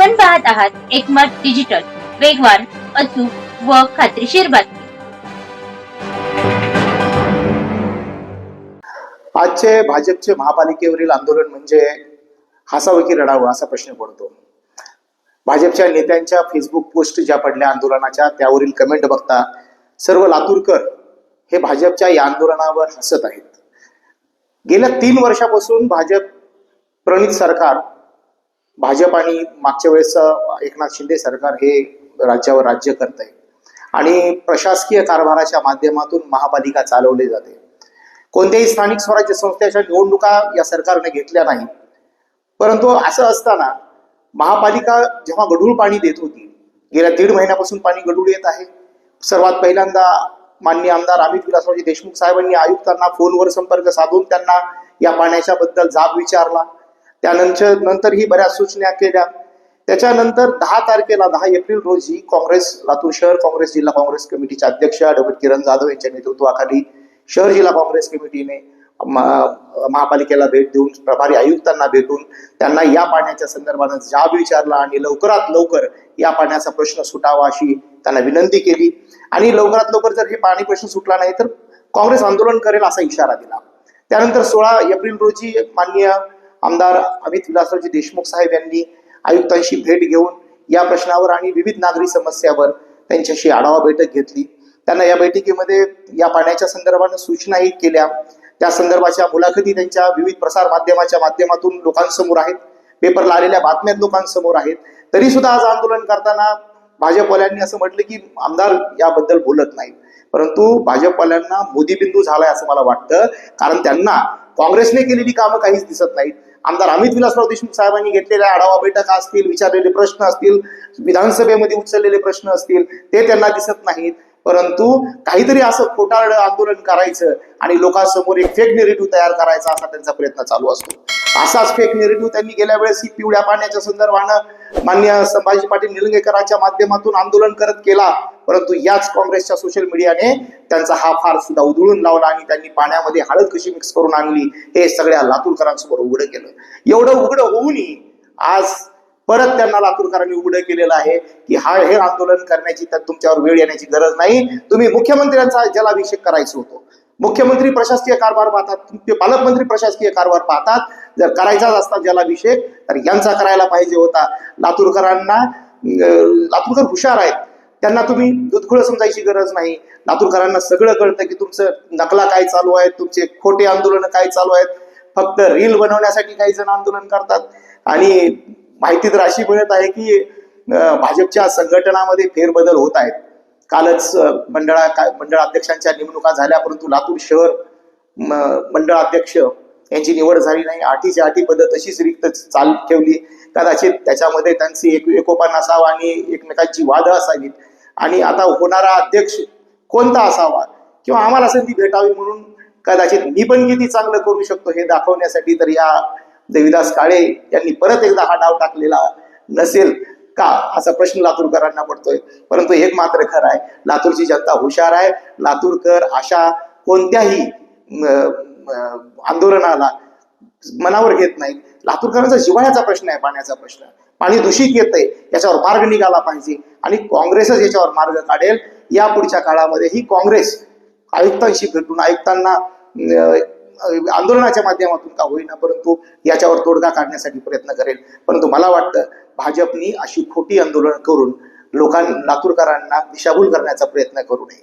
आपण पाहत आहात एकमत डिजिटल वेगवान अचूक व खात्रीशीर बातमी. आजचे भाजपचे महापालिकेवरील आंदोलन म्हणजे हसावं की रडावं असा प्रश्न पडतो. भाजपच्या नेत्यांच्या फेसबुक पोस्ट ज्या पडल्या आंदोलनाच्या त्यावरील कमेंट बघता सर्व लातूरकर हे भाजपच्या या आंदोलनावर हसत आहेत. गेल्या तीन वर्षापासून भाजप प्रणित सरकार भाजप आणि मागच्या वेळेस एकनाथ शिंदे सरकार हे राज्यावर राज्य करत आहे आणि प्रशासकीय कारभाराच्या माध्यमातून महापालिका चालवली जाते. कोणत्याही स्थानिक स्वराज्य संस्थेच्या निवडणुका या सरकारने घेतल्या नाही परंतु असं असताना महापालिका जेव्हा गढूळ पाणी देत होती गेल्या दीड महिन्यापासून पाणी गढूळ येत आहे. सर्वात पहिल्यांदा माननीय आमदार अमित विलासरावजी देशमुख साहेबांनी आयुक्तांना फोनवर संपर्क साधून त्यांना या पाण्याच्या बद्दल जाब विचारला. त्यानंतर नंतरही बऱ्याच सूचना केल्या. त्याच्यानंतर दहा तारखेला दहा एप्रिल रोजी काँग्रेस लातूर शहर काँग्रेस जिल्हा काँग्रेस कमिटीचे अध्यक्ष ॲडव्होकेट किरण जाधव यांच्या नेतृत्वाखाली शहर जिल्हा काँग्रेस कमिटीने महापालिकेला भेट देऊन प्रभारी आयुक्तांना भेटून त्यांना या पाण्याच्या संदर्भानं जाब विचारला आणि लवकरात लवकर या पाण्याचा प्रश्न सुटावा अशी त्यांना विनंती केली. आणि लवकरात लवकर जर हे पाणी प्रश्न सुटला नाही तर काँग्रेस आंदोलन करेल असा इशारा दिला. त्यानंतर सोळा एप्रिल रोजी माननीय आमदार अमित विलासरावजी देशमुख साहेब यांनी आयुक्तांशी भेट घेऊन या प्रश्नावर आणि विविध नागरी समस्यावर त्यांच्याशी आढावा बैठक घेतली. त्यांना या बैठकीमध्ये या पाण्याच्या संदर्भानं सूचनाही केल्या. त्या संदर्भाच्या मुलाखती त्यांच्या विविध प्रसार माध्यमाच्या माध्यमातून लोकांसमोर आहेत. पेपरला आलेल्या बातम्यात लोकांसमोर आहेत. तरी सुद्धा आज आंदोलन करताना भाजपवाल्यांनी असं म्हटलं की आमदार याबद्दल बोलत नाही परंतु भाजपवाल्यांना मोदीबिंदू झालाय असं मला वाटतं. कारण त्यांना काँग्रेसने केलेली कामं काहीच दिसत नाहीत. आमदार अमित विलासराव देशमुख साहेबांनी घेतलेल्या आढावा बैठका असतील विचारलेले प्रश्न असतील विधानसभेमध्ये उचललेले प्रश्न असतील ते त्यांना दिसत नाहीत. परंतु काहीतरी असं खोटारडं आंदोलन करायचं आणि लोकांसमोर एक फेक नेरेटिव्ह तयार करायचा असा त्यांचा प्रयत्न चालू असतो. असाच फेक नेरेटिव्ह त्यांनी गेल्या वेळेस ही पिवळ्या पाण्याच्या संदर्भानं मान्य संभाजी पाटील निलंगेकरांच्या माध्यमातून आंदोलन करत केला. परंतु याच काँग्रेसच्या सोशल मीडियाने त्यांचा हा फार सुद्धा उधळून लावला आणि त्यांनी पाण्यामध्ये हळद कशी मिक्स करून आणली हे सगळ्या लातूरकरांसमोर उघडं केलं. एवढं उघडं होऊनही आज परत त्यांना लातूरकरांनी उघडं केलेलं आहे की हा हे आंदोलन करण्याची तर तुमच्यावर वेळ येण्याची गरज नाही. तुम्ही मुख्यमंत्र्यांचा जलाभिषेक करायचा होतो. मुख्यमंत्री प्रशासकीय कारभार पाहतात पालकमंत्री प्रशासकीय कारभार पाहतात. जर करायचाच असता जलाभिषेक तर यांचा करायला पाहिजे होता. लातूरकरांना लातूरकर हुशार आहेत. त्यांना तुम्ही दुधखुळं समजायची गरज नाही. लातूरकरांना सगळं कळतं की तुमचं नकला काय चालू आहे तुमचे खोटे आंदोलन काय चालू आहेत. फक्त रील बनवण्यासाठी काही जण आंदोलन करतात. आणि माहिती तर अशी मिळत आहे की भाजपच्या संघटनामध्ये फेरबदल होत आहेत. कालच मंडळा मंडळ अध्यक्षांच्या नेमणुका झाल्या परंतु लातूर शहर मंडळ अध्यक्ष यांची निवड झाली नाही. आठीच्या आठी पद्धत तशीच रिक्त चालू ठेवली. कदाचित त्याच्यामध्ये त्यांची एक एकोपा नसावा आणि एकमेकांची वाद असावीत आणि आता होणारा अध्यक्ष कोणता असावा? किंवा आम्हाला संधी भेटावी म्हणून कदाचित मी पण किती चांगलं करू शकतो हे दाखवण्यासाठी तर या देविदास काळे यांनी परत एकदा हा डाव टाकलेला नसेल का? असा प्रश्न लातूरकरांना पडतोय. परंतु एक मात्र खरं आहे. लातूरची जनता हुशार आहे. लातूरकर अशा कोणत्याही आंदोलनाला मनावर घेत नाही. लातूरकरांचा जिवाळ्याचा प्रश्न आहे पाण्याचा प्रश्न. पाणी दूषित येतंय याच्यावर मार्ग निघाला पाहिजे. आणि काँग्रेसच याच्यावर मार्ग काढेल. या पुढच्या काळामध्ये ही काँग्रेस आयुक्तांशी भेटून आयुक्तांना आंदोलनाच्या माध्यमातून का होईना परंतु याच्यावर तोडगा काढण्यासाठी प्रयत्न करेल. परंतु मला वाटतं भाजपनी अशी खोटी आंदोलन करून लोकां लातूरकरांना दिशाभूल करण्याचा प्रयत्न करू नये.